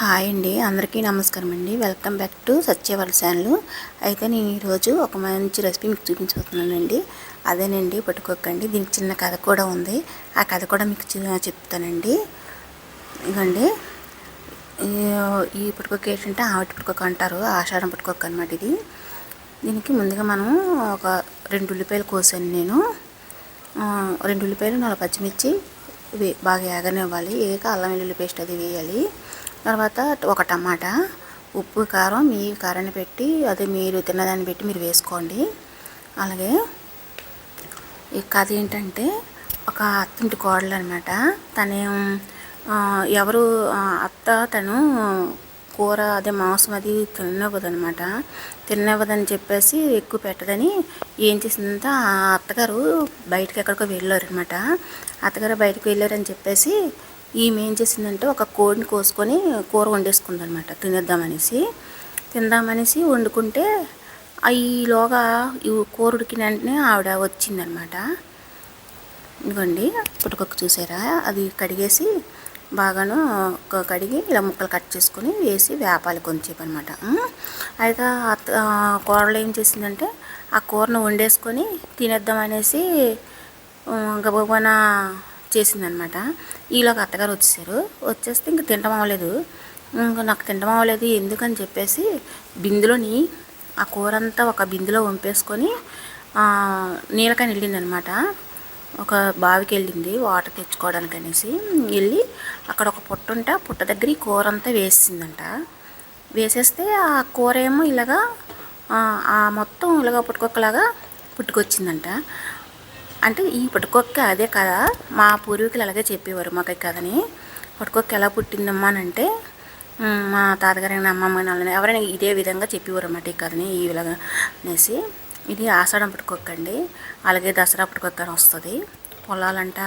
Hi అండి అందరికీ నమస్కారం అండి. Welcome back to Satyaval channel. అయితే నేను ఈరోజు ఒక మంచి రెసిపీ మీకు చూపించబోతున్నానండి. అదేనండి పట్టుకోకండి. దీనికి చిన్న కథ కూడా ఉంది. ఆ కథ కూడా మీకు చెప్తానండి. ఇదండి ఈ పుట్టుకొక్క ఏంటంటే ఆవిడ పుట్టుకొక్క అంటారు. ఆషాఢం పుట్టుకొక్క అనమాట ఇది. దీనికి ముందుగా మనం ఒక రెండు ఉల్లిపాయలు కోసాను నేను. రెండు ఉల్లిపాయలు నాలుగు పచ్చిమిర్చి బాగా ఏగనివ్వాలి. ఏక అల్లం వెల్లుల్లి పేస్ట్ అది వేయాలి. తర్వాత ఒక టమాటా ఉప్పు కారం మీ కారాన్ని పెట్టి అది మీరు తిన్నదాన్ని పెట్టి మీరు వేసుకోండి. అలాగే ఈ కథ ఏంటంటే ఒక అత్తింటి కోడలు అనమాట తనే ఎవరు అత్త తను కూర అదే మాంసం అది తినవద్దనమాట తినవ్వదని చెప్పేసి ఎక్కువ పెట్టదని ఏం చేసిందంటే ఆ అత్తగారు బయటకు ఎక్కడికో వెళ్ళారు అనమాట అత్తగారు బయటకు వెళ్ళారని చెప్పేసి ఈమె ఏం చేసిందంటే ఒక కోడిని కోసుకొని కూర వండేసుకుందనమాట. తినేద్దామనేసి. తిందామనేసి వండుకుంటే ఈలోగా ఈ కూర ఉడికిన వెంటనే ఆవిడ వచ్చిందనమాట. ఇదిగోండి పుట్టుకొక్క చూసారా? అది కడిగేసి బాగాను కడిగి ఇలా ముక్కలు కట్ చేసుకొని వేసి వేపాలి కొంచెం అనమాట. అయితే కూరలో ఏం చేసిందంటే ఆ కూరను వండేసుకొని తినేద్దాం అనేసి గబగబన చేసిందనమాట. ఈలోకి అత్తగారు వచ్చేసారు. వచ్చేస్తే ఇంక తినడం అవ్వలేదు. ఇంకా నాకు తినడం అవ్వలేదు ఎందుకని చెప్పేసి బిందులోని ఆ కూర అంతా ఒక బిందులో వంపేసుకొని ఆ, వెళ్ళిందనమాట. ఒక బావికి వెళ్ళింది వాటర్ తెచ్చుకోవడానికి అనేసి. వెళ్ళి అక్కడ ఒక పుట్ట ఉంటే ఆ పుట్ట దగ్గర ఈ కూర అంతా వేసిందంట. వేసేస్తే ఆ కూర ఏమో ఇలాగా ఆ, ఆ మొత్తం ఇలాగా పుట్టుకొక్కలాగా పుట్టుకొచ్చిందంట. అంటే ఈ పుట్టుకొక్క అదే కదా మా పూర్వీకులు అలాగే చెప్పేవారు మాకు ఈ కథని. పుట్టుకొక్క ఎలా పుట్టిందమ్మా అని అంటే మా తాతగారైన అమ్మమ్మ నాన్న ఎవరైనా ఇదే విధంగా చెప్పేవారు అన్నమాట ఈ కథని ఈ విధంగా అనేసి. ఇది ఆషాఢం పుట్టుకొక్క అండి. అలాగే దసరా పుట్టుకొక్క అని వస్తుంది. పొలాలంట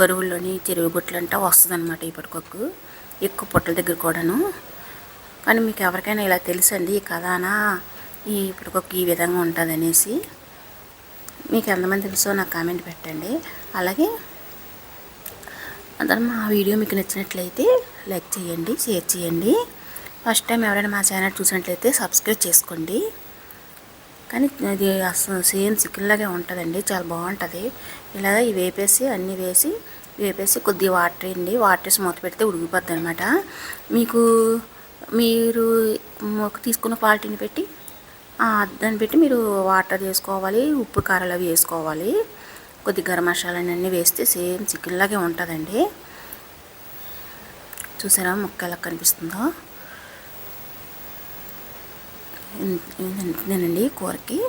గరువుల్లోని చెరువు గుట్లంట వస్తుంది అనమాట ఈ పుట్టుకొక్కు. ఎక్కువ పుట్టల దగ్గర కూడాను. కానీ మీకు ఎవరికైనా ఇలా తెలుసండి ఈ కథనా? ఈ పుట్టుకొక్క ఈ విధంగా ఉంటుంది అనేసి మీకు ఎంతమంది తెలుసో నాకు కామెంట్ పెట్టండి. అలాగే అందరం మా వీడియో మీకు నచ్చినట్లయితే లైక్ చేయండి షేర్ చేయండి. ఫస్ట్ టైం ఎవరైనా మా ఛానల్ చూసినట్లయితే సబ్స్క్రైబ్ చేసుకోండి. కానీ అది అసలు సేమ్ చికెన్లాగే ఉంటుందండి చాలా బాగుంటుంది. ఇలాగ ఇవి వేపేసి అన్నీ వేసి వేపేసి కొద్దిగా వాటర్ వేయండి వాటర్ వేసి మూత పెడితే ఉడికిపోద్ది అనమాట మీకు మీరు తీసుకున్న క్వాలిటీని పెట్టి దాన్ని పెట్టి మీరు వాటర్ వేసుకోవాలి ఉప్పు కారాలు అవి వేసుకోవాలి. కొద్ది గరం మసాలాలు వేస్తే సేమ్ చికెన్లాగే ఉంటుందండి. చూసారా ముక్క ఎలా కనిపిస్తుందో ఇదేనండి కూరకి.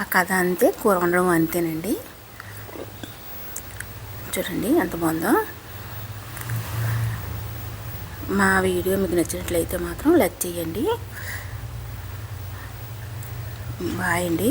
ఆ కథ అంతే కూర వండడం అంతేనండి. చూడండి ఎంత బాగుందో. మా వీడియో మీకు నచ్చినట్లయితే మాత్రం లైక్ చేయండి. బాయ్ అండి.